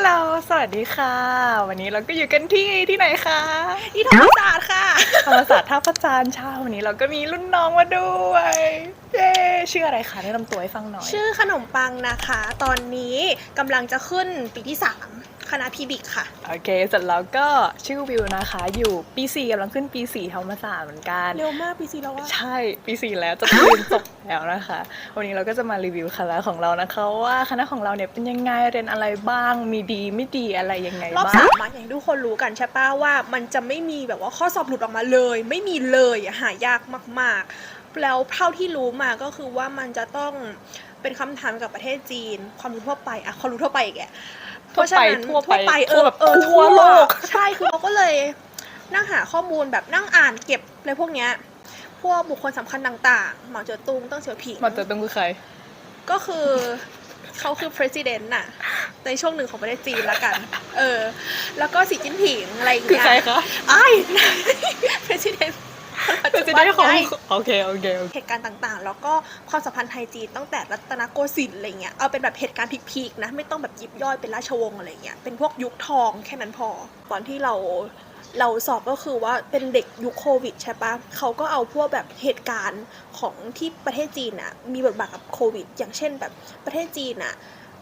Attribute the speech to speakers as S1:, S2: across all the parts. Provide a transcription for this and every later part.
S1: ลโหล สวัสดีค่ะ วันนี้เราก็อยู่กันที่ที่ไหนคะ
S2: ที่ธรรมศาสตร์ค่ะ
S1: ธรรมศาสตร์ท่าพระจันทร์เช้าวันนี้เราก็มีรุ่นน้องมาด้วย เย้ชื่ออะไรคะแนะนำตัวให้ฟังหน่อย
S2: ชื่อขนมปังนะคะ ตอนนี้กำลังจะขึ้นปีที่3 คณะพีบิกค่ะ
S1: โอเค เสร็จแล้วก็ชื่อวิวนะคะ อยู่ปีสี่กำลังขึ้นปีสี่ธรรมศาสตร์เหมือนกัน
S2: เร็วมากปีสี่แล้วว่า
S1: ใช่ปีสี่แล้วจะเรียนจบแล้วนะคะ วันนี้เราก็จะมารีวิวคณะของเรานะคะ ว่าคณะของเราเนี่ยเป็นยังไงเรียนอะไรบ้าง มีดีไม่ดีอะไรยังไง
S2: รอบ
S1: บ้า
S2: สางมมาอย่างที่ทุกคนรู้กันใช่ป้าว่ามันจะไม่มีแบบว่าข้อสอบหลุดออกมาเลย ไม่มีเลยอะหายากมากๆ แล้วเท่าที่รู้มาก็คือว่ามันจะต้องเป็นคำถามเกี่ยวกับประเทศจีน ความรู้ทั่วไปอะความรู้ทั่วไปอีกแก เพราะฉะนั้น
S1: ทั่วไป
S2: เอ
S1: ทั่ว
S2: อ
S1: แบบ
S2: เออ
S1: ทั่วโลก
S2: ใช่คือเราก็เลยนั่งหาข้อมูลแบบนั่งอ่านเก็บอะไรพวกเนี้ยพวกบุคคลสำคัญต่างๆเหมาเจ๋อตุงเตั้งเฉียวผิง
S1: มาเจอตึงคือใคร
S2: ก็คือเขาคือ president น่ะ ในช่วงหนึ่งของประเทศจีนละกัน เออ แล้วก็สีจิ้นผิงอะไรอย่าง
S1: คือ
S2: เงี้ย
S1: ใครคะ
S2: ไอ้ president
S1: เป็นจะได้ของ
S2: ไง
S1: โอเคโอเคโอเค
S2: เหตุการณ์ต่างๆ แล้วก็ความสัมพันธ์ไทยจีนตั้งแต่รัตนโกสินทร์อะไรเงี้ยเอาเป็นแบบเหตุการณ์พีคๆนะไม่ต้องแบบยิบย่อยเป็นราชวงศ์อะไรเงี้ยเป็นพวกยุคทองแค่นั้นพอ ตอนที่เราเราสอบก็คือว่าเป็นเด็กยุคโควิดใช่ปะเขาก็เอาพวกแบบเหตุการณ์ของที่ประเทศจีนอะมีบทบาทกับโควิด อย่างเช่นแบบประเทศจีนอะ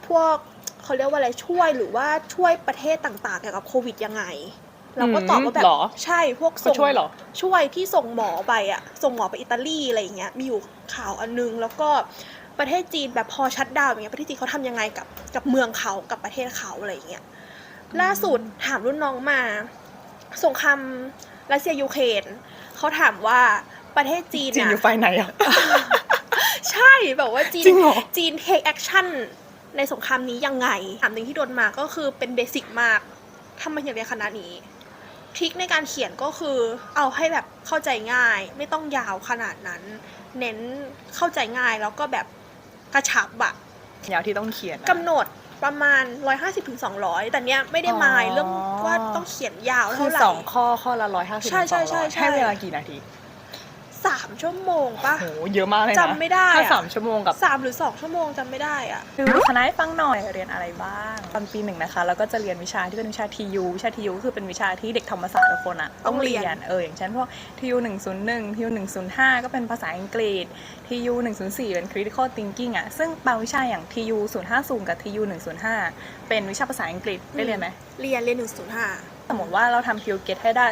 S2: พวกเขาเรียกว่าอะไรช่วยหรือว่าช่วยประเทศต่างๆเกี่ยวกับโควิดยังไง เราก็ตอบว่าแบบ
S1: หรอ
S2: ใช่พวก
S1: เขาช่วยเหรอ
S2: ช่วยที่ส่งหมอไปอะส่งหมอไปอิตาลีอะไรอย่างเงี้ยมีอยู่ข่าวอันนึงแล้วก็ประเทศจีนแบบพอชัดดาวน์อย่างเงี้ยประเทศจีนเขาทำยังไงกับกับเมืองเขากับประเทศเขาอะไรอย่างเงี้ยล่าสุดถามรุ่นน้องมาสงครามรัสเซียยูเครนเขาถามว่าประเทศจีน
S1: จีน
S2: อะ
S1: อยู่ฝ่ายไหนอะ
S2: ใช่แบบว่าจีน
S1: จริงเหรอ
S2: จีน take action ในสงครามนี้ยังไงถามหนึ่งที่โดนมาก็คือเป็นเบสิกมากทำไมถึงเรียนคณะนี้ ทริคในการเขียนก็คือเอาให้แบบเข้าใจง่าย ไม่ต้องยาวขนาดนั้น เน้นเข้าใจง่ายแล้วก็แบบกระชับอะ
S1: ยาวที่ต้องเขียนอะ
S2: กำหนดประมาณ 150-200 แต่เนี้ยไม่ได้หมาย
S1: อ๋อ
S2: เรื่องว่าต้องเขียนยาว
S1: คื
S2: เท่า
S1: อ
S2: ไหร่
S1: สองข้อข้อละร้อยห้าสิบ
S2: ใช่ใช่ใช่ใช่
S1: ให้เวลากี่นาที
S2: สามชั่วโมงปะ
S1: โหเยอะมากเลยนะ
S2: จำไม่ได้อะ
S1: ถ้าสามชั่วโมงกับ
S2: สามหรือสองชั่วโมงจำไม่ได้อะ
S1: คือคณะให้ฟังหน่อยเรียนอะไรบ้างตอนปีหนึ่งนะคะเราก็จะเรียนวิชาที่เป็นวิชาทียูวิชาทียูก็คือเป็นวิชาที่เด็กธรรมศาสตร์ทุกคนอะต้องเรียนเอออย่างเช่นพวกทียูหนึ่งศูนย์หนึ่งทียูหนึ่งศูนย์ห้าก็เป็นภาษาอังกฤษทียูหนึ่งศูนย์สี่เป็น critical thinking อะซึ่งบางวิชาอย่างทียูศูนย์ห้าศูนย์กับทียูหนึ่งศูนย์ห้าเป็นวิชาภาษาอังกฤษได้เรียนไหม
S2: เรียนเรียนหนึ่งศูนย์ห้า
S1: สมมติว่าเราทำ TU Get ให้ได้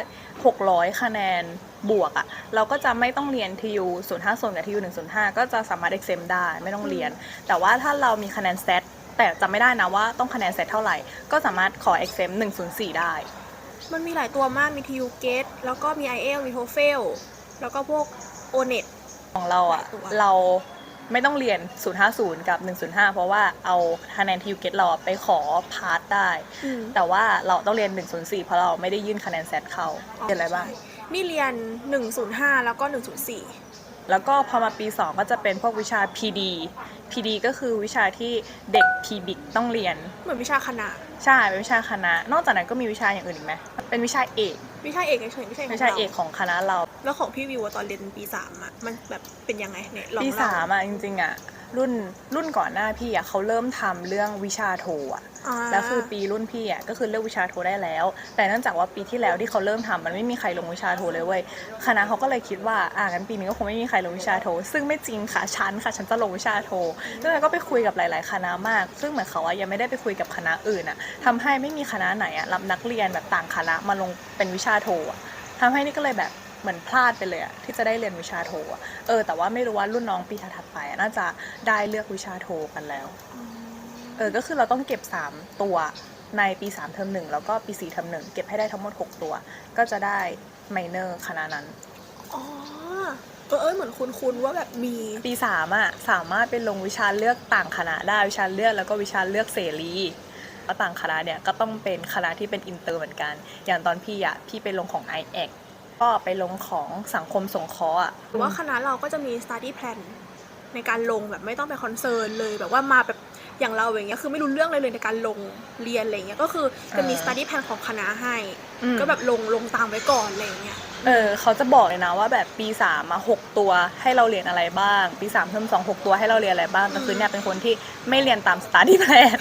S1: 600 คะแนนบวกอะเราก็จะไม่ต้องเรียน TU 050กับ TU 105ก็จะสามารถ exempt ได้ไม่ต้องเรียน แต่ว่าถ้าเรามีคะแนน SAT แต่จำไม่ได้นะว่าต้องคะแนน SAT เท่าไหร่ ก็สามารถขอ exempt 104ได้
S2: มันมีหลายตัวมากมี TU Gate แล้วก็มี IELTS มี TOEFL แล้วก็พวก ONET
S1: ของเราอะ
S2: หลายตัว
S1: เรา ไม่ต้องเรียน 050 กับ 105 เพราะว่าเอาคะแนน TU Get เราอะไปขอพาสได้
S2: อืม
S1: แต่ว่าเราต้องเรียน 104 เพราะเราไม่ได้ยื่นคะแนน SAT เข้าเรียนอะไรบ้าง
S2: นี่เรียน 105 แล้วก็ 104
S1: แล้วก็พอมาปี 2 ก็จะเป็นพวกวิชา PD PD ก็คือวิชาที่เด็ก PBIC ต้องเรียน
S2: เหมือนวิชาคณะ
S1: ใช่เป็นวิชาคณะ นอกจากนั้นก็มีวิชาอย่างอื่นอีกไหมเป็นวิชาเอก
S2: วิชาเอกเฉยๆไม่ใช่ของ
S1: วิชา
S2: เรา
S1: เอกของคณะเรา
S2: แล้วของพี่วิวอะตอนเรียนปีสามอะมันแบบเป็นยังไงเนี่ยลอง
S1: ปี
S2: เล่
S1: สามอะจริงๆอะ รุ่นรุ่นก่อนหน้าพี่อะเขาเริ่มทำเรื่องวิชาโทอะ
S2: อ่า
S1: แล้วคือปีรุ่นพี่อะก็คือเลือกวิชาโทได้แล้ว แต่เนื่องจากว่าปีที่แล้วที่เขาเริ่มทำมันไม่มีใครลงวิชาโทเลยเว้ยคณะเขาก็เลยคิดว่าอ่างั้นปีนี้ก็คงไม่มีใครลงวิชาโท ซึ่งไม่จริงค่ะฉันค่ะฉันจะลงวิชาโทแล้วเราก็ไปคุยกับหลาย ๆ คณะมาก ซึ่งเหมือนเขาอะยังไม่ได้ไปคุยกับคณะอื่นอะทำให้ไม่มีคณะไหนอะรับนักเรียนแบบต่างคณะมาลงเป็นวิชาโทอะทำให้นี่ก็เลยแบบ เหมือนพลาดไปเลยอะที่จะได้เรียนวิชาโทอะเออแต่ว่าไม่รู้ว่ารุ่นน้องปีถัดๆไปอะน่าจะได้เลือกวิชาโทกันแล้วเออก็คือเราต้องเก็บ 3 ตัวในปี 3 เทอมหนึ่งแล้วก็ปี 4 เทอมหนึ่งเก็บให้ได้ทั้งหมด 6 ตัว ก็จะได้ไมเนอร์คณะนั้น
S2: อ๋อเออเออเหมือนคุ้นๆว่าแบบมี
S1: ปี3อะสามารถเป็นลงวิชาเลือกต่างคณะได้วิชาเลือกแล้วก็วิชาเลือกเสรีแล้วต่างคณะเนี่ยก็ต้องเป็นคณะที่เป็นอินเตอร์เหมือนกัน อย่างตอนพี่อะพี่ไปลงของ i อ c ก็ไปลงของสังคมสงเคราะห์อะ
S2: หรือว่าคณะเราก็จะมี study plan ในการลงแบบไม่ต้องไปคอนเซิร์นเลยแบบว่ามาแบบอย่างเราอย่างเงี้ยคือไม่รู้เรื่องเลยเลยในการลงเรียนอะไรเงี้ยก็คือจะมี
S1: อ่า
S2: study plan ของคณะให้
S1: อืม
S2: ก็แบบลงลงตามไว้ก่อนอะไรเงี้ย
S1: เออเขาจะบอกเลยนะว่าแบบปีสามมาหกตัวให้เราเรียนอะไรบ้าง ปีสามเทอมสองหกตัวให้เราเรียนอะไรบ้างแต่คือเนี่ยเป็นคนที่ไม่เรียนตามสตาร์ดี้แพลน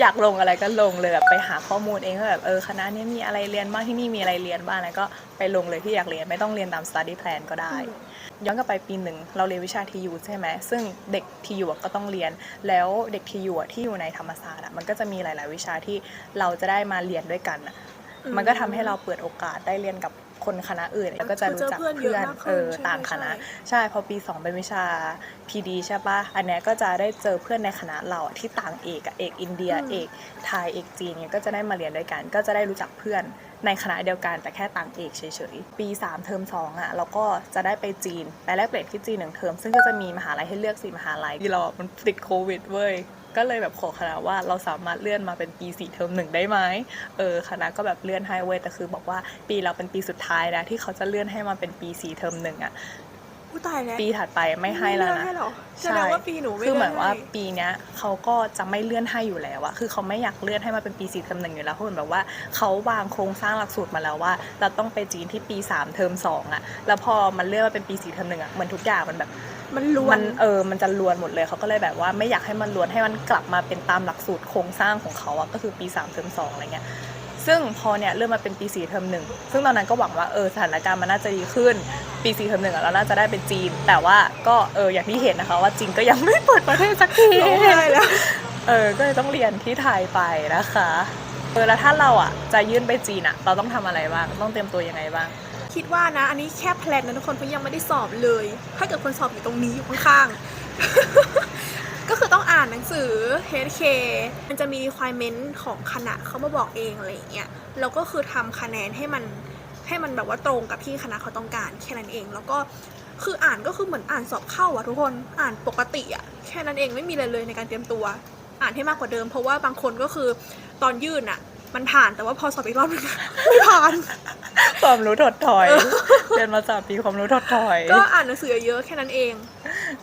S1: อยากลงอะไรก็ลงเลยแบบไปหาข้อมูลเองก็แบบเออคณะเนี้ยมีอะไรเรียนบ้างที่นี่มีอะไรเรียนบ้างแล้วก็ไปลงเลยที่อยากเรียนไม่ต้องเรียนตาม study plan ก็ได้ ย้อนกลับไปปีหนึ่งเราเรียนวิชาทียูใช่ไหมซึ่งเด็กทียูก็ต้องเรียน แล้วเด็กทียูที่อยู่ในธรรมศาสตร์อะมันก็จะมีหลาย ๆ วิชาที่เราจะได้มาเรียนด้วยกันอะ
S2: อืม
S1: มันก็ทำให้เราเปิดโอกาสได้เรียนกับ คนคณะอื่นแล้วก็จะรู้จัก
S2: คือเจอเพื่อนเย
S1: เพื่อ
S2: อะ
S1: น
S2: มากขึ้น
S1: เออ
S2: ใช่
S1: ต่างคณะ
S2: ใช่
S1: ใช่พอปี2เป็นวิชา PD ใช่ปะอันเนี้ยก็จะได้เจอเพื่อนในคณะเราอะที่ต่างเอกอะเอกอินเดีย
S2: อืม
S1: เอกไทยเอกจีนเนี่ยก็จะได้มาเรียนด้วยกัน ก็จะได้รู้จักเพื่อนในคณะเดียวกันแต่แค่ต่างเอกเฉยๆ ปี 3 เทอม2อะเราก็จะได้ไปจีนไปแลกเปลี่ยนที่จีนหนึ่งเทอมซึ่งก็จะมีมหาลัยให้เลือกสี่มหาลัยที่เราอะมันติดโควิดเว้ย ก็เลยแบบขอคณะว่าเราสามารถเลื่อนมาเป็นปี4เทอมหนึ่งได้ไหมเออคณะก็แบบเลื่อนให้เว้ยแต่คือบอกว่าปีเราเป็นปีสุดท้ายนะที่เขาจะเลื่อนให้มาเป็นปี4เทอมหนึ่งอะ
S2: ผู้ตายแล้ว
S1: ปีถัดไปไม่ให้แล้ว
S2: ไม่
S1: นะ
S2: ให้หรอ
S1: ใช่
S2: แสดงว่าปีหนูไม่
S1: คือเหมือนว่า
S2: ได้
S1: ปีเนี้ยเขาก็จะไม่เลื่อนให้อยู่แล้วอะคือเขาไม่อยากเลื่อนให้มาเป็นปีสี่เทอมหนึ่งอยู่แล้วเพราะเหมือนแบบว่าเขาวางโครงสร้างหลักสูตรมาแล้วว่า เราต้องไปจีนที่ปีสามเทอมสองอะแล้วพอมันเลื่อนมาเป็นปีสี่เทอมหนึ่งอะเหมือนทุกอย่างมันแบบ
S2: มันล้วน
S1: มันเออ มันจะลวนหมดเลยเขาก็เลยแบบว่าไม่อยากให้มันลวนให้มันกลับมาเป็นตามหลักสูตรโครงสร้างของเขาอะก็คือปี3เทอม2อะไรเงี้ย ซึ่งพอเนี่ยเริ่มมาเป็นปี4เทอมหนึ่งซึ่งตอนนั้นก็หวังว่าเออสถานการณ์มันน่าจะดีขึ้น ปี4เทอมหนึ่งอะเราน่าจะได้เป็นจีน แต่ว่าก็เอออย่างที่เห็นนะคะ ว่าจีนก็ยังไม่เปิดประเทศสักที
S2: ร้องไห้แล้ว
S1: เออก็เลยต้องเรียนที่ไทยไปนะคะเออแล้วถ้าเราอะจะยื่นไปจีนอะ เราต้องทำอะไรบ้างต้องเตรียมตัวยังไงบ้าง
S2: คิดว่านะ อันนี้แค่แพลนนะทุกคนเพราะยังไม่ได้สอบเลย ถ้าเกิดคนสอบอยู่ตรงนี้อยู่ข้างๆ ก็คือต้องอ่านหนังสือ HK มันจะมี requirement ของคณะเขามาบอกเองอะไรอย่างเงี้ยแล้วก็คือทำคะแนนให้มัน ให้มันแบบว่าตรงกับที่คณะเขาต้องการแค่นั้นเอง แล้วก็คืออ่านก็คือเหมือนอ่านสอบเข้าอะทุกคนอ่านปกติอะแค่นั้นเองไม่มีอะไรเลยในการเตรียมตัว อ่านให้มากกว่าเดิม เพราะว่าบางคนก็คือตอนยื่นอะ มันผ่านแต่ว่าพอสอบอีกรอบนึงไม่ผ่าน
S1: ความรู้ถดถอยเรียนมาสามปีความรู้ถดถอย
S2: ก็อ่านหนังสือเยอะๆแค่นั้นเอง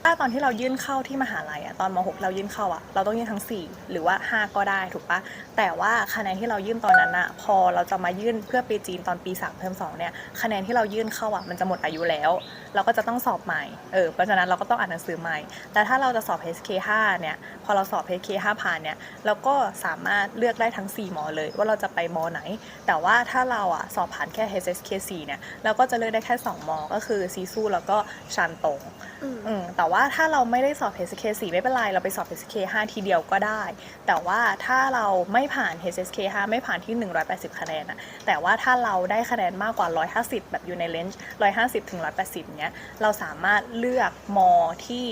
S1: ถ้าตอนที่เรายื่นเข้าที่มหาลัยอะตอนม .6 เรายื่นเข้าอะเราต้องยื่นทั้ง 4 หรือว่า 5 ก็ได้ถูกปะแต่ว่าคะแนนที่เรายื่นตอนนั้นอะพอเราจะมายื่นเพื่อไปจีนตอนปี3เทอม2เนี่ยคะแนนที่เรายื่นเข้าอะมันจะหมดอายุแล้ว เราก็จะต้องสอบใหม่เออเพราะฉะนั้นเราก็ต้องอ่านหนังสือใหม่ แต่ถ้าเราจะสอบ HK5 เนี่ยพอเราสอบ HK5 ผ่านเนี่ยเราก็สามารถเลือกได้ทั้ง4มอเลยว่าเราจะไปมอไหน แต่ว่าถ้าเราอะสอบผ่านแค่ HSK4 เนี่ยเราก็จะเลือกได้แค่ 2 มอ ก็คือซีซูแล้วก็ชันตง
S2: อืม
S1: อืมแต่ว่าถ้าเราไม่ได้สอบ HSK 4 ไม่เป็นไร เราไปสอบ HSK 5 ทีเดียวก็ได้ แต่ว่าถ้าเราไม่ผ่าน HSK 5 ไม่ผ่านที่ 180 คะแนนอะแต่ว่าถ้าเราได้คะแนนมากกว่า 150 แบบอยู่ในเลนจ์150ถึง180 เนี้ย เราสามารถเลือกมอที่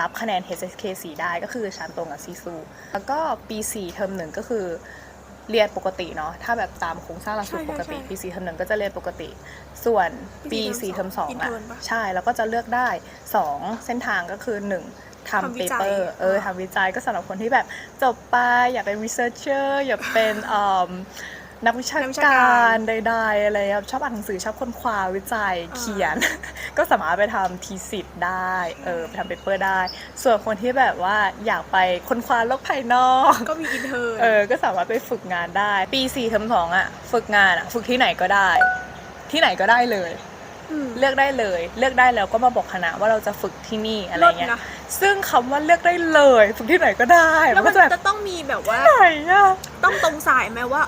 S1: รับคะแนน HSK 4 ได้ก็คือชันตรงกับซีซู แล้วก็ปี4เทอมหนึ่งก็คือ เรียนปกติเนาะถ้าแบบตามโครงสร้างหลักสูตร
S2: ใช่
S1: ปกติ
S2: ใช่
S1: ปี4เทอมหนึ่งก็จะเรียนปกติ ส่วนปี
S2: ปีสี่
S1: 4
S2: เท
S1: เท
S2: อ
S1: อ
S2: ม
S1: ม
S2: สอง
S1: 2อะ
S2: intern ปะ
S1: ใช่แล้วก็จะเลือกได้2เส้นทางก็คือ1ทำ
S2: ทำวิ
S1: เป
S2: จัย
S1: เปอร์เออ
S2: อ่า
S1: ทำวิจัยก็สำหรับคนที่แบบจบไปอยากเป็น researcher อยากเป็นเอิ่ม นักวิชา
S2: นักวิชา
S1: การ
S2: การ
S1: ใดๆอะไรครับชอบอ่านหนังสือชอบค้นคว้าวิจัย
S2: อ่า
S1: เขียน ก็สามารถไปทำทีสิทธ์ได้เออไปทำเปเปอร์ได้ ส่วนคนที่แบบว่าอยากไปค้นคว้าโลกภายนอก
S2: ก็มีอินเทอร์
S1: เออก็สามารถไปฝึกงานได้ ปี4เทอม2อะฝึกงานอะฝึกที่ไหนก็ได้ ที่ไหนก็ได้เลย
S2: ม
S1: เลือกได้เลย เลือกได้แล้วก็มาบอกคณะว่าเราจะฝึกที่นี่อะไรเงี้ย
S2: ลดนะ
S1: ซึ่งคำว่าเลือกได้เลย ฝึกที่ไหนก็ได้
S2: แล้ว
S1: มั
S2: มันน
S1: ก็จะแบบ
S2: จะต้องมีแบบว่า
S1: ไหนอะ
S2: ต้องตรงสายไหมว่า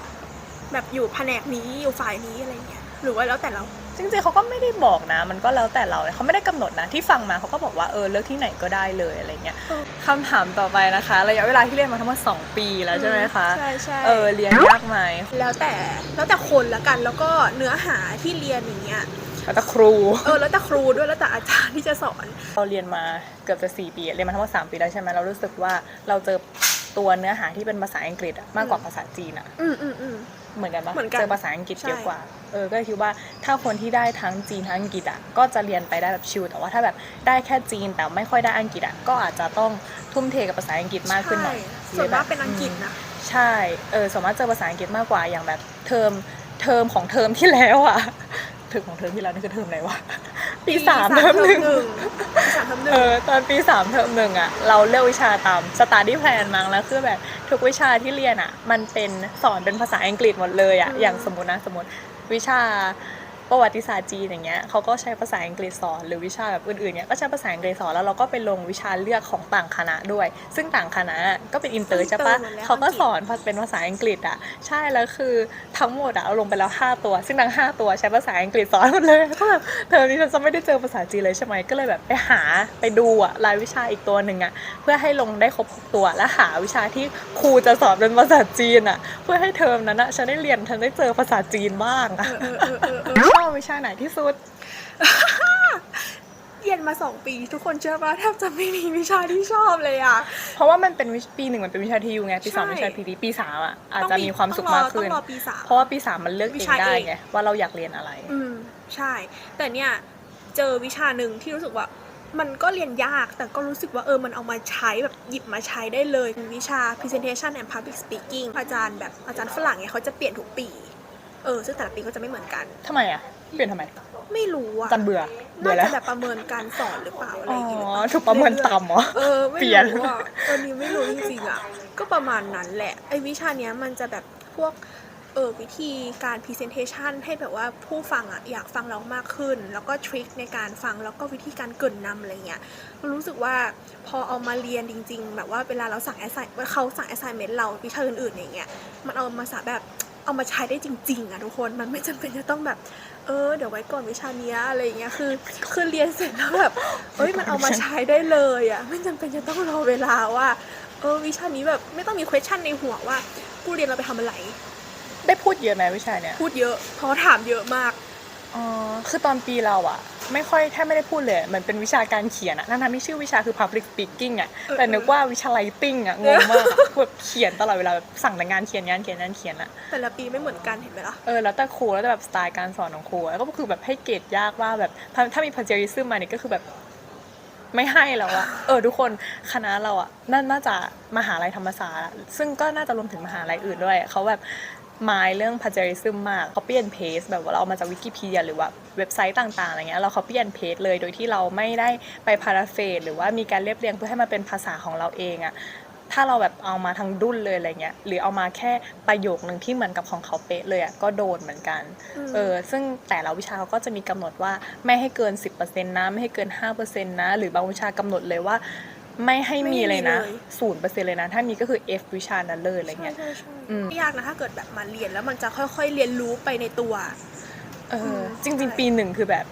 S2: แบบอยู่แผนกนี้อยู่ฝ่ายนี้อะไรเงี้ยหรือว่าแล้วแต่เรา
S1: จริงๆเขาก็ไม่ได้บอกนะ มันก็แล้วแต่เราเขาไม่ได้กำหนดนะที่ฟังมาเขาก็บอกว่าเออเลือกที่ไหนก็ได้เลยอะไรเงี้ย
S2: เออ
S1: คำถามต่อไปนะคะระยะเวลาที่เรียนมาทั้งหมด2ปีแล้วใช่ไหมคะ
S2: ใช่ใช่
S1: เออเรียนยากไหม
S2: แล้วแต่แล้วแต่คนละกันแล้วก็เนื้อหาที่เรียนอย่างเงี้ย
S1: แล้วแต่ครู
S2: เออแล้วแต่ครูด้วยแล้วแต่อาจารย์ที่จะสอน
S1: เราเรียนมาเกือบจะ4ปีเรียนมาทั้งหมด3ปีแล้วใช่ไหมเรารู้สึกว่าเราเจอตัวเนื้อหาที่เป็นภาษาอังกฤษอะมากกว่าภาษาจีนอะ
S2: อืมอืมอืม
S1: เหมือนกันปะ
S2: เหมือนกัน
S1: เจอภาษาอังกฤษ
S2: ใช่
S1: เยอะกว่า เออ ก็คิดว่าถ้าคนที่ได้ทั้งจีนทั้งอังกฤษอะ ก็จะเรียนไปได้แบบชิลแต่ว่าถ้าแบบได้แค่จีนแต่ไม่ค่อยได้อังกฤษอะ ก็อาจจะต้องทุ่มเทกับภาษาอังกฤษมากขึ้นหน่อย
S2: ใช่ส่วนมากเป็นอังกฤษนะ
S1: ใช่ เออสมมติเจอภาษาอังกฤษมากกว่า อย่างแบบเทอม เทอมของเทอมที่แล้วอะ เทอมของเทอมที่แล้วนี่คือเทอมอะไรวะ ปีสามเทอมหนึ่ง
S2: ปีสาม เทอมหนึ่ง
S1: เออตอนปีสามเทอมหนึ่งอะเราเลือกวิชาตามสตาร์ดี้แพลนมั้งแล้วคือแบบทุกวิชาที่เรียนอะมันเป็นสอนเป็นภาษาอังกฤษหมดเลยอะอย่างสมมตินะสมมติวิชา ประวัติศาสตร์จีนอย่างเงี้ยเขาก็ใช้ภาษาอังกฤษสอนหรือวิชาแบบอื่นๆเนี้ยก็ใช้ภาษาอังกฤษสอนแล้วเราก็ไปลงวิชาเลือกของต่างคณะด้วย ซึ่งต่างคณะก็เป็นอินเตอร์ใช่ปะ
S2: อินเตอร์หมดแล้ว
S1: เขาก็สอนเป็นภาษาอังกฤษอะใช่แล้วคือทั้งหมดอะเอาลงไปแล้วห้าตัว ซึ่งทั้งห้าตัวใช้ภาษาอังกฤษสอนหมดเลยก็แบบเทอมนี้ฉันจะไม่ได้เจอภาษาจีนเลยใช่ไหมก็เลยแบบไปหาไปดูอะรายวิชาอีกตัวหนึ่งอะเพื่อให้ลงได้ครบหกตัวและหาวิชาที่ครูจะสอนเป็นภาษาจีนอะ เพื่อให้เทอมนั้นอะฉันได้เรียนฉันได้เจอภาษาจีนบ้างอะ
S2: เออเออเออเออ
S1: ชอบวิชาไหนที่สุด
S2: เรียนมาสองปี ทุกคนเชื่อป่ะแทบจะไม่มีวิชาที่ชอบเลยอะ
S1: เพราะว่ามันเป็นวิชปีหนึ่งมันเป็นวิชาทียูไงปีสอง
S2: ใช่
S1: วิชาพีดีปีสามอะอาจจะมีความสุขมากขึ้น
S2: ต้องรอปีสาม
S1: เพราะว่าปีสามมันเลือก
S2: วิ
S1: เอง
S2: ชา
S1: ได้
S2: เอก
S1: ไงว่าเราอยากเรียนอะไร
S2: อืมใช่ แต่เนี่ยเจอวิชาหนึ่งที่รู้สึกว่ามันก็เรียนยากแต่ก็รู้สึกว่าเออมันเอามาใช้แบบหยิบมาใช้ได้เลยเป็นวิชา presentation and public speaking อาจารย์แบบอาจารย์ฝรั่งเนี่ยเขาจะเปลี่ยนทุกปี เออซึ่งแต่ละปีก็จะไม่เหมือนกัน
S1: ทำไมอะ เปลี่ยนทำไม
S2: ไม่รู้อะ
S1: จันเบื่อ เบื่
S2: น่า
S1: อแล้
S2: จะ
S1: ว
S2: แบบประเมินการสอนหรือเปล่าอะไร
S1: อ๋
S2: อย่างเงี้ยหรือ
S1: อ
S2: เปล่า
S1: ถูกประเมินต่ำเหรอ
S2: เออไม่
S1: เปลี่ยน
S2: รู้อะเออนี่ไม่รู้จริงๆอะก็ประมาณนั้นแหละไอ้วิชาเนี้ยมันจะแบบพวกเออวิธีการ presentation ให้แบบว่าผู้ฟังอะอยากฟังเรามากขึ้น แล้วก็ทริคในการฟังแล้วก็วิธีการเกรินนำอะไรเงี้ย รู้สึกว่าพอเอามาเรียนจริง ๆ แบบว่าเวลาเราสั่ง assign เขาสั่ง assignment เราวิชาอื่นๆอย่างเงี้ยมันเอามาสาแบบ เอามาใช้ได้จริงๆอะทุกคนมันไม่จำเป็นจะต้องแบบ เออ เดี๋ยวไว้ก่อนวิชาเนี้ยอะไรเงี้ยคือคือเรียนเสร็จแล้วแบบเอ้ยมันเอามาใช้ได้เลยอะไม่จำเป็นจะต้องรอเวลาว่าเออวิชานี้แบบไม่ต้องมี question ในหัวว่ากูเรียนเราไปทำอะไร
S1: ได้พูดเยอะไหมวิชาเนี้ย
S2: พูดเยอะเพราะถามเยอะมาก
S1: อ๋อคือตอนปีเราอะ ไม่ค่อยแทบไม่ได้พูดเลย มันเป็นวิชาการเขียนอะทั้งๆที่ชื่อวิชาคือ public speaking อะ
S2: เออ
S1: แต่นึกว่าวิชา writing อะงงมากอะแบบเขียนตลอดเวลาแบบสั่งแต่งานเขียนงานเขียนงานเขียนอะ
S2: แต่ละปีไม่เหมือนกันเห็นไหมล่ะ
S1: เออแล้วแต่ครูแล้วแต่แบบสไตล์การสอนของครูอะแล้วก็คือแบบให้เกรดยากว่าแบบถ้าถ้ามี plagiarism มาเนี่ยก็คือแบบไม่ให้แล้วอะเออทุกคนคณะเราอะน่าน่าจะมหาลัยธรรมศาสตร์อะซึ่งก็น่าจะรวมถึงมหาลัยอื่นด้วยเขาแบบ มายเรื่อง plagiarism มาก copy and paste แบบว่าเราเอามาจากวิกิพีเดียหรือว่าเว็บไซต์ต่างๆอะไรเงี้ยเรา copy and paste เลยโดยที่เราไม่ได้ไป paraphrase หรือว่ามีการเรียบเรียงเพื่อให้มันเป็นภาษาของเราเองอะถ้าเราแบบเอามาทั้งดุ้นเลยอะไรเงี้ยหรือเอามาแค่ประโยคหนึ่งที่เหมือนกับของเขาเป๊ะเลยอะก็โดนเหมือนกัน
S2: อืม
S1: เออซึ่งแต่ละวิชาเขาก็จะมีกำหนดว่าไม่ให้เกิน 10%นะไม่ให้เกิน 5%นะ หรือบางวิชากำหนดเลยว่า ไม่ให้มีเลยนะศูนย์เปอร์เซ็นต์เลยนะ ถ้ามีก็คือ F วิชานั้นเลยอะไร
S2: ใช่
S1: เงี้ย
S2: ใช่ใช่
S1: อืม
S2: ไม่ยากนะถ้าเกิดแบบมาเรียนแล้วมันจะค่อยๆเรียนรู้ไปในตัว
S1: เออ
S2: ม
S1: จริง
S2: ใช่
S1: ๆปีหนึ่งคือแบบ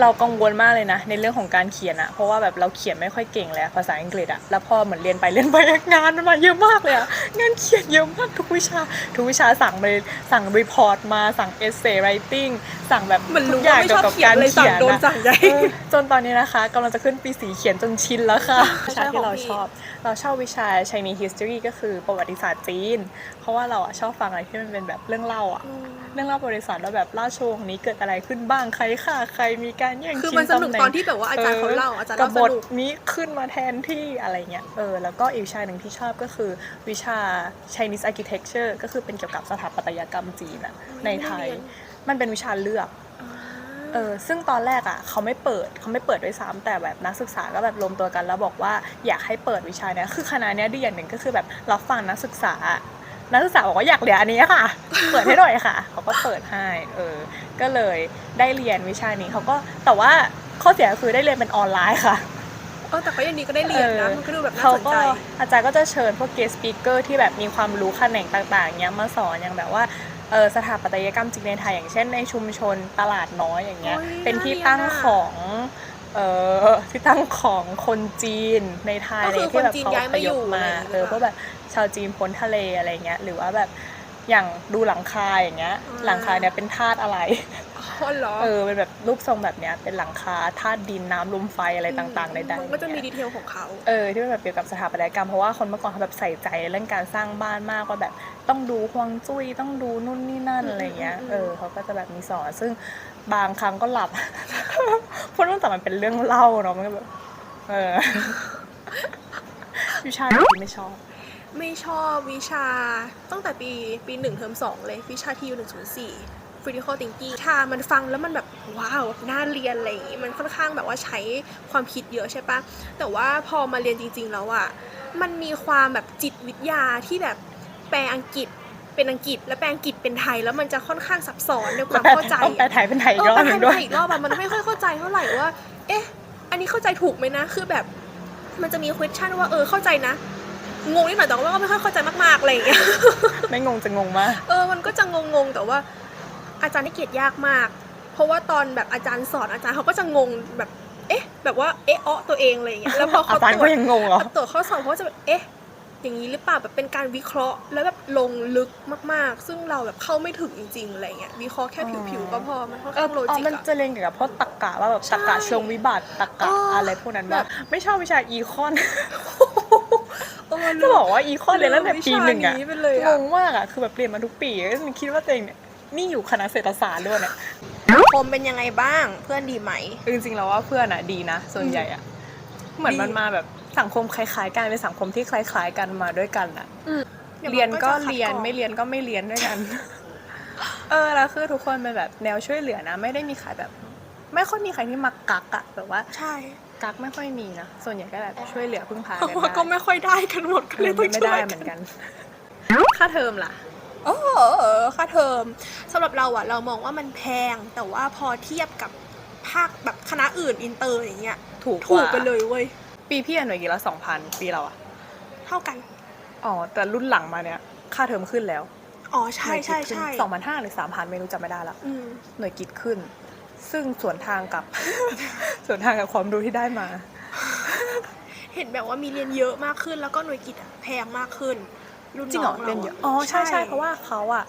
S1: เรากังวลมากเลยนะ ในเรื่องของการเขียนอะเพราะว่าแบบเราเขียนไม่ค่อยเก่งเลยอะภาษาอังกฤษอะแล้วพอเหมือนเรียนไปเรียนไปงานมันมาเยอะมากเลยอะงานเขียนเยอะมากทุกวิชา ทุกวิชาสั่งไปสั่งรีพอร์ตมาสั่งเอเซ y writing สั่งแบบ
S2: มัน
S1: ทุ
S2: รู้
S1: กอย่าง
S2: ว่าไม่
S1: เกี่
S2: ช
S1: ย
S2: อบ
S1: วกับ
S2: เขียน
S1: การ
S2: เลยสั่ง
S1: เขียน
S2: โดน
S1: อะ
S2: สั่งใหญ่
S1: เออจนตอนนี้นะคะกำลังจะขึ้นปีสีเขียนจนชินแล้วค่ะ
S2: ใช่
S1: วิชาที่เรา
S2: ของพี่
S1: ชอบ เราชอบวิชา Chinese history ก็คือประวัติศาสตร์จีน เพราะว่าเราอะชอบฟังอะไรที่มันเป็นแบบเรื่องเล่าอะ
S2: อืม
S1: เรื่องเล่าประวัติศาสตร์ว่าแบบราชวงศ์นี้เกิดอะไรขึ้นบ้างใครฆ่าใครมีการแย่ง
S2: คือ
S1: ชิง
S2: มันสนุกำ
S1: แห
S2: ตอนที่แบบว่าอาจารย์เขาเล่าอาจารย์
S1: ก
S2: เล่า
S1: บ
S2: ส
S1: ฏ
S2: นุก
S1: นี้ขึ้นมาแทนที่อะไรเงี้ยเออแล้วก็อีกวิชาหนึ่งที่ชอบก็คือ วิชา Chinese architecture ก็คือเป็นเกี่ยวกับสถาปัตยกรรมจีนอะในไทย มันเป็นวิชาเลือกเออซึ่งตอนแรกอะเขาไม่เปิดเขาไม่เปิดด้วยซ้ำแต่แบบนักศึกษาก็แบบรวมตัวกันแล้วบอกว่าอยากให้เปิดวิชาเนี้ยคือคณะเนี้ยดีอย่างหนึ่งก็คือแบบรับฟังนักศึกษา นักศึกษาบอกว่าอยากเรียนอันนี้ค่ะ เปิดให้หน่อยค่ะ เขาก็เปิดให้เออ ก็เลยได้เรียนวิชานี้เขาก็แต่ว่าข้อเสียคือได้เรียนเป็นออนไลน์ค่ะ
S2: เออแต่ก็ยังดีก็ได้เรียนนะมันก็ดูแบบน่า
S1: เขา
S2: สน
S1: ก็
S2: ใจ
S1: อาจารย์ก็จะเชิญพวก guest speaker ที่แบบมีความรู้แขนงต่างๆเนี้ยมาสอนอย่างแบบว่าเออสถาปัตยกรรมจริงในไทยอย่างเช่นในชุมชนตลาดน้อยอย่างเงี้ย
S2: โอ้ย
S1: เป็นที่
S2: น่าเรียน
S1: ตั้ง
S2: อะ
S1: ของ เออที่ตั้งของคนจีนในไทย
S2: ก็
S1: อะไร
S2: คือ
S1: ที่แบบ
S2: คนจีน
S1: เขา
S2: ย้าย
S1: พ
S2: มาอยยู่
S1: พมา
S2: อะไรอย่างเงี้ย
S1: เออเพราะแบบชาวจีนพ้นทะเลอะไรเงี้ยหรือว่าแบบอย่างดูหลังคาอย่างเงี้ย
S2: อ่า
S1: หลังคาเนี่ยเป็นธาตุอะไร
S2: อ๋อเหรอ
S1: เออเป็นแบบรูปทรงแบบเนี้ยเป็นหลังคาธาตุดินน้ำลมไฟอะไรต่างๆใดๆ
S2: มันก็จะมี
S1: อย่างเงี้ย
S2: ดีเทลของเขา
S1: เออที่เป็นแบบเกี่ยวกับสถาปัตยกรรมเพราะว่าคนเมื่อก่อนเขาแบบใส่ใจเรื่องการสร้างบ้านมากว่าแบบต้องดูฮวงจุ้ยต้องดูนู่นนี่นั่น
S2: อืม
S1: อะไรเงี้ย
S2: อืม
S1: เออเขาก็จะแบบมีสอนซึ่ง บางครั้งก็หลับ เพราะเนื่องจากมันเป็นเรื่องเล่าเนาะมันก็แบบเออวิชาที่ไม่ชอบ
S2: ไม่ชอบวิชาตั้งแต่ปีปีหนึ่งเทอมสองเลยวิชาทีหนึ่งศูนย์สี่ critical thinking ถ้ามันฟังแล้วมันแบบว้าวน่าเรียนอะไรอย่างงี้มันค่อนข้างแบบว่าใช้ความคิดเยอะใช่ปะแต่ว่าพอมาเรียนจริง ๆ แล้วอะมันมีความแบบจิตวิทยาที่แบบแปลอังกฤษ เป็นอังกฤษแล้วแปลอังกฤษเป็นไทยแล้วมันจะค่อนข้างซับซ้อนในความ
S1: แปล
S2: เข้าใจ
S1: ต้องแปลไทยเป็นไทยอี
S2: เอกอ
S1: รอบ
S2: แปล
S1: ห
S2: ไท
S1: นึ่
S2: ย
S1: งด้วย
S2: ไปอีกรอบอะมันไม่ค่อยเข้าใจเท่าไหร่ว่า เอ๊ะ อันนี้เข้าใจถูกไหมนะ คือแบบมันจะมี question ว่าเออเข้าใจนะงงนิดหน่อยแต่ว่าก็ไม่ค่อยเข้าใจมากๆอะไรอย่างเงี้ย
S1: ไม่งงจะงงมาก
S2: เออมันก็จะงงๆแต่ว่า อาจารย์นี่เกลียดยากมาก เพราะว่าตอนแบบอาจารย์สอนอาจารย์เขาก็จะงงแบบ เอ๊ะ แบบว่าเอ๊ะเอ้อตัวเองอะไรอย่างเงี้ยแล้วพอเขา
S1: อาจารย์
S2: ตร
S1: ก็
S2: วจ
S1: ยังงงเหรอ
S2: ตรวจข้อสอบเขาก็จะแบบเอ๊ะ อย่างนี้หรือเปล่าแบบเป็นการวิเคราะห์ แล้วแบบลงลึกมากๆ ซึ่งเราแบบเข้าไม่ถึงจริงๆอะไรเงี้ยวิเคราะห์แค่ผิวๆก็พอมันค่อน
S1: เออ
S2: ข้างโล
S1: อ๋อ
S2: จิก
S1: มัน
S2: อะ
S1: จะเรียนเกี่ยวกับพวกตรรกะว่าแบบ
S2: ใช่
S1: ตรรกะเชิงวิบัติตรรกะ
S2: เอออ
S1: อะไรพวกนั้นแบบไม่ชอบวิชาอีคอน
S2: เออ
S1: จะบอกว่าอีคอนเรียนตั้งแต่ปีหนึ่งอะ
S2: วิชาไปเลย
S1: ง
S2: อะ
S1: งมากอะคือแบบเรียนมาทุกปีก็คิดว่าตัวเองเนี่ยนี่อยู่คณะเศรษฐศาสตร์ด้วยเนี่ย
S2: คมเป็นยังไงบ้างเพื่อนดีไหม
S1: คือจริงๆแล้วว่าเพื่อนอะดีนะ ส่วนใหญ่อะเหมือน
S2: ดี
S1: มันมาแบบ สังคมคล้ายๆกันเป็นสังคมที่คล้าย ๆ กันมาด้วยกันอะ
S2: ดี๋ว
S1: เรียนก็
S2: มัจะขัด
S1: เรียน
S2: กอง
S1: ไม่เรียนก็ไม่เรียนด้วยกัน เออแล้วคือทุกคนเป็นแบบแนวช่วยเหลือนะ ไม่ได้มีใครแบบ ไม่ค่อยมีใครที่มากักอะแบบว่า
S2: ใช่
S1: กักไม่ค่อยมีนะส่วนใหญ่ก็แบบช่วยเหลือพึ่งพา
S2: เพ
S1: กัน
S2: ราะว่า
S1: ได้
S2: ก็ไม่ค่อยได้กันหมดก็เลยต้อง
S1: ไม่
S2: ช่
S1: ได้
S2: วย
S1: เหมื
S2: กั
S1: อนนกันค่าเทอมล่ะ
S2: โอ้โหค่าเทอมสำหรับเราอะเรามองว่ามันแพง แต่ว่าพอเทียบกับภาคแบบคณะอื่นอินเตอร์อย่างเงี้ย
S1: ถูก
S2: ถูก
S1: ว่า
S2: ไปเลยเว้ย
S1: ปีพี่อะหน่วยกี่ละสองพันปีเราอะ
S2: เท่ากัน
S1: อ๋อแต่รุ่นหลังมาเนี่ยค่าเทอมขึ้นแล้ว
S2: อ๋อใช่ใช่ใช่
S1: สองพันห้าหรือสามพันไม่รู้จำไม่ได้ละ
S2: อืม
S1: หน่วยกิจขึ้น ซึ่งส่วนทางกับส่วนทางกับความรู้ที่ได้มา
S2: เห็นแบบว่ามีเรียนเยอะมากขึ้น แล้วก็หน่วยกิจอะแพงมากขึ้น รุ่น
S1: จริงเหรอ
S2: น้อง
S1: เรียนเยอะาอ๋อใช่ใช่เพราะว่าเขาอะ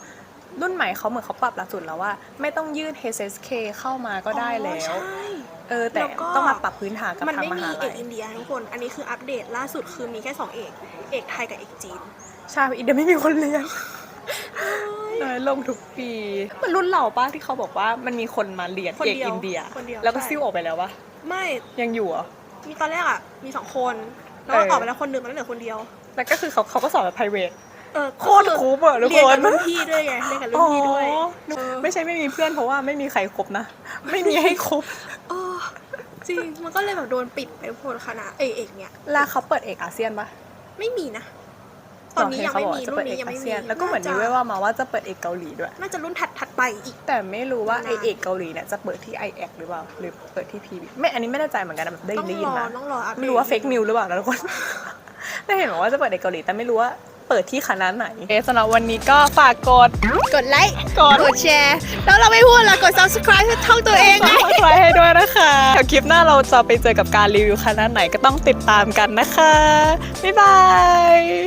S1: รุ่นใหม่เขาเหมือนเขาปรับหลักสูตรแล้วว่า ไม่ต้องยื่น HSK เข้ามาก็ได้แล้
S2: อ๋
S1: ว
S2: อใช่
S1: เออแต่
S2: แล้วก็
S1: ต้องมาปรับพื้นฐานกับ
S2: มัน
S1: ทาง
S2: ไม่
S1: ม
S2: มี
S1: หา
S2: เอ
S1: ลั
S2: ก
S1: ย
S2: อินเดียทุกคน อันนี้คืออัปเดตล่าสุดคือมีแค่สองเอก เอกไทยกับเอกจีน
S1: ใช่อีเดียวไม่มีคนเรียนน้อยลงทุกปีมันรุ่นเราป้าที่เขาบอกว่ามันมีคนมาเรียน
S2: คน
S1: เอก
S2: เดียว
S1: อินเดีย
S2: คนเดียว
S1: แล้วก็
S2: ใช่
S1: ซิ่วออกไปแล้ววะ
S2: ไม่
S1: ยังอยู่เหรอ
S2: มีตอนแรกอะ มีสองคน แล้วก็
S1: เออ
S2: ออกไปแล้วคนหนึ่งแล้วเหลือคนเดียว
S1: แล้วก็คือเขาเขาก็สอนแบบ private
S2: เออ
S1: โคตรคุ้มอะทุก
S2: เรียน
S1: ค
S2: กันบรุ่นพี่ด้วยไงเรียนกับรุ่นพี่ด้วย
S1: อ๋อ
S2: เออ
S1: ไม่ใช่ไม่มีเพื่อนเพราะว่าไม่มีใครครบนะ ไม่มีให้ครบ
S2: เออจริงมันก็เลยแบบโดนปิดไปทุกคนคณะเอยเอกเนี่ย
S1: แล้วเขาเปิดเอกอาเซียนปะ
S2: ไม่มีนะ ตอนนี้ยังไม่มี
S1: จะ
S2: รุ่
S1: เปิ
S2: น
S1: ดเอ
S2: นี้
S1: ก
S2: ยัง
S1: อา
S2: ไม่มี
S1: เซียนแล้วก็เหมือนมีา
S2: จะ
S1: ไว้ว่ามาว่าจะเปิดเอกเกาหลีด้วย
S2: น่าจะรุ่นถัดถัดไปอีก
S1: แต่ไม่รู้ว่าไอ
S2: นา
S1: เอกเกาหลีเนี่ยจะเปิดที่ i อ c หรือเปล่าหรือเปิดที่ PB ไม่อันนี้ไม่แน่ใจเหมือนกันนะแบบได้
S2: ต้อง
S1: ได้ยิ
S2: ร
S1: น
S2: อ
S1: มา
S2: ต้องรออัปเดต
S1: ไม่รู้ว่าเฟกนิวหรือเปล่านะทุกคน ได้เห็นบอกว่าจะเปิดเอกเกาหลีแต่ไม่รู้ว่าเปิดที่คณะไหนเอะสำหรับวันนี้ก็ฝากกด
S2: กดไลค์
S1: กด
S2: กดแชร์ แล้วเราไม่พูดละกด subscribe ให้ช่องตัวเองไง
S1: ฝากไว้ให้ด้วยนะคะเดี๋ยวคลิปหน้าเราจะไปเจอกับการรีวิวคณะไหนก็ต้องติดตามกันนะคะ บ๊ายบาย